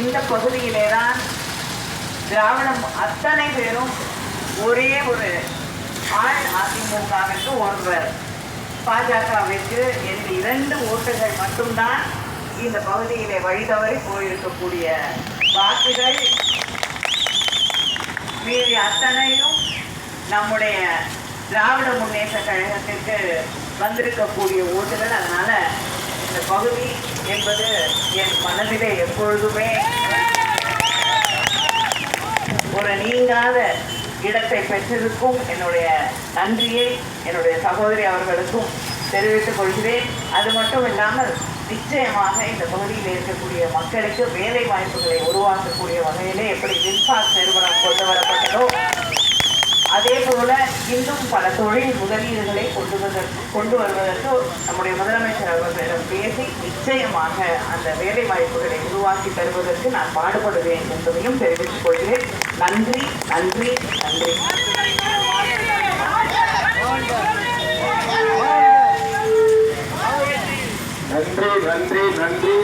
இந்த பகுதியிலே தான் திராவிடம் அத்தனை பேரும் ஒரே ஒரு ஆள் அதிமுகவிற்கு ஒருவர். பாஜகவிற்கு என்று இரண்டு ஓட்டுகள் மட்டும்தான் இந்த பகுதியிலே வழிதவறி போயிருக்கக்கூடிய வாக்குகள். மீறி அத்தனையும் நம்முடைய திராவிட முன்னேற்ற கழகத்திற்கு வந்திருக்கக்கூடிய ஓட்டுகள். அதனால இந்த பகுதி என்பது என் மனதிலே எப்பொழுதுமே ஒரு நீங்காத இடத்தை பெற்றிருக்கும். என்னுடைய நன்றியை என்னுடைய சகோதரி அவர்களுக்கும் தெரிவித்துக் கொள்கிறேன். அது மட்டும் இல்லாமல் நிச்சயமாக இந்த பகுதியில் இருக்கக்கூடிய மக்களுக்கு வேலை வாய்ப்புகளை உருவாக்கக்கூடிய வகையிலே எப்படி வின்பாஸ் நிறுவனம் கொண்டு வரப்பட்டதோ அதே போல இன்னும் பல தொழில் முதலீடுகளை கொண்டு வருவதற்கு கொண்டு வருவதற்கு நம்முடைய முதலமைச்சர் அவர்கள் பேசி நிச்சயமாக அந்த வேலை வாய்ப்புகளை உருவாக்கி தருவதற்கு நான் பாடுபடுவேன் என்பதையும் தெரிவித்துக் கொள்கிறேன். நன்றி நன்றி நன்றி. நன்றி நன்றி நன்றி.